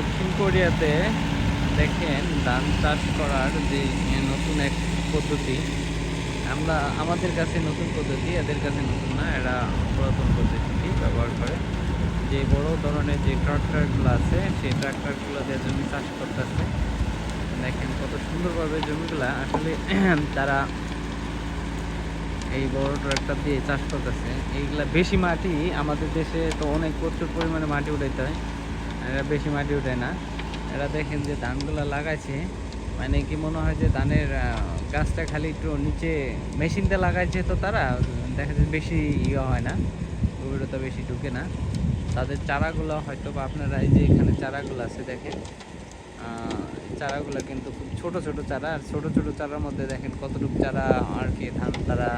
দক্ষিণ কোরিয়াতে দেখেন ধান চাষ করার যে নতুন এক পদ্ধতি, আমরা, আমাদের কাছে নতুন পদ্ধতি, এদের কাছে নতুন না, এরা পুরাতন পদ্ধতি ব্যবহার করে। যে বড় ধরনের যে ট্রাক্টরগুলো আছে, সেই ট্রাক্টরগুলো দিয়ে জমি চাষ করতেছে। দেখেন কত সুন্দরভাবে জমিগুলা আসলে তারা এই বড় ট্রাক্টর দিয়ে চাষ করতেছে। এইগুলা বেশি মাটি, আমাদের দেশে তো অনেক প্রচুর পরিমাণে মাটি উঠাইতে হয়। এরা বেশি মাটি উঠায় না। এরা দেখেন যে ধানগুলা লাগাইছে। মানে কি মনে হয় যে ধানের গাছটা খালি একটু নিচে মেশিনতে লাগাইছে তো তারা, দেখা যায় বেশি ইয়ে হয় না, গভীরতা বেশি ঢুকে না। তাদের চারাগুলো হয়তো বা আপনারা এই যে এখানে চারাগুলো আছে দেখেন চারাগুলো কিন্তু খুব ছোট ছোট চারা। আর ছোট ছোট চারার মধ্যে দেখেন কতটুকু চারা আর কি ধান তারা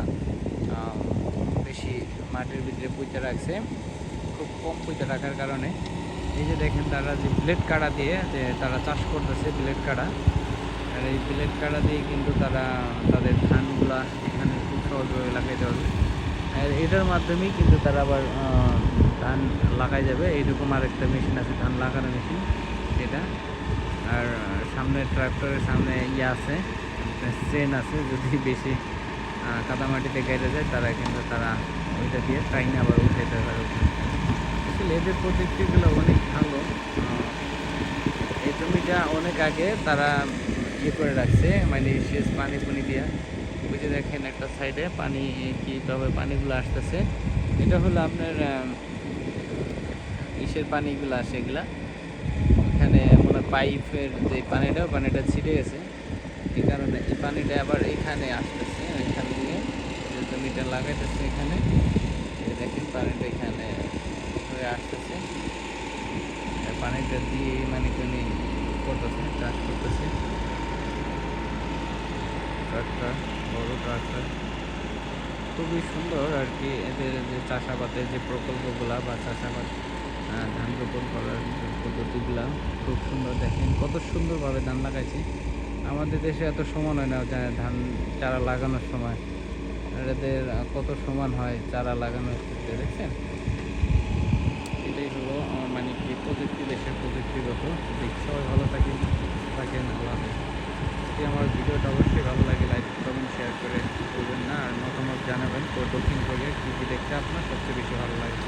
বেশি মাটির ভিতরে পুঁতে রাখছে। খুব কম পুঁতে রাখার কারণে। এই যে দেখেন তারা যে ব্লেড কাটা দিয়ে যে তারা চাষ করতেছে ব্লেড কাটা আর এই ব্লেড কাটা দিয়ে কিন্তু তারা তাদের ধানগুলা এখানে খুব সহজভাবে লাগাইতে পারবে। আর এটার মাধ্যমেই কিন্তু তারা আবার ধান লাগাই যাবে। এইরকম আরেকটা মেশিন আছে, ধান লাগানো মেশিন, যেটা। আর সামনে ট্রাক্টরের সামনে ইয়ে আছে চেন আছে, যদি বেশি কাদামাটিতে কেটে যায়, তারা কিন্তু তারা ওইটা দিয়ে ট্রাইনে আবার উঠাইতে পারে আসলে এদের প্রযুক্তিগুলো অনেক ভালো। এই জমিটা অনেক আগে তারা ইয়ে করে রাখছে মানে শেষ পানি পুনি দিয়া। যে দেখেন একটা সাইডে পানি কি তবে পানিগুলো আসতেছে। এটা হলো আপনার ইসের পানিগুলো আসে এগুলা। এখানে মনে পাইপের যে পানিটা পানিটা ছিটে গেছে। এই কারণে এই পানিটা আবার এখানে আসতেছে এখান দিয়ে। জমিটা লাগাইতেছে এখানে। দেখেন পানিটা এখানে হয়ে আসতেছে পানিটা দিয়ে মানে কোনি করতেছে চাষ করতেছে। ট্রাক্টর বড় ট্রাক্টর খুবই সুন্দর আর কি, এদের যে চাষাবাদের যে প্রকল্পগুলা বা চাষাবাদ ধান রোপণ করার পদ্ধতিগুলা, খুব সুন্দর দেখেন, কত সুন্দরভাবে ধান লাগাইছে। আমাদের দেশে এত সমান হয় না ধান চারা লাগানোর সময়। এদের কত সমান হয় চারা লাগানোর ক্ষেত্রে, দেখছেন? যদি আমার ভিডিওটা অবশ্যই ভালো লাগে লাইক কমেন্ট শেয়ার করে বলবেন না। আর মতামত জানাবেন। তো দক্ষিণ কোরিয়া কী কী দেখতে আপনার সবচেয়ে বেশি ভালো লাগে?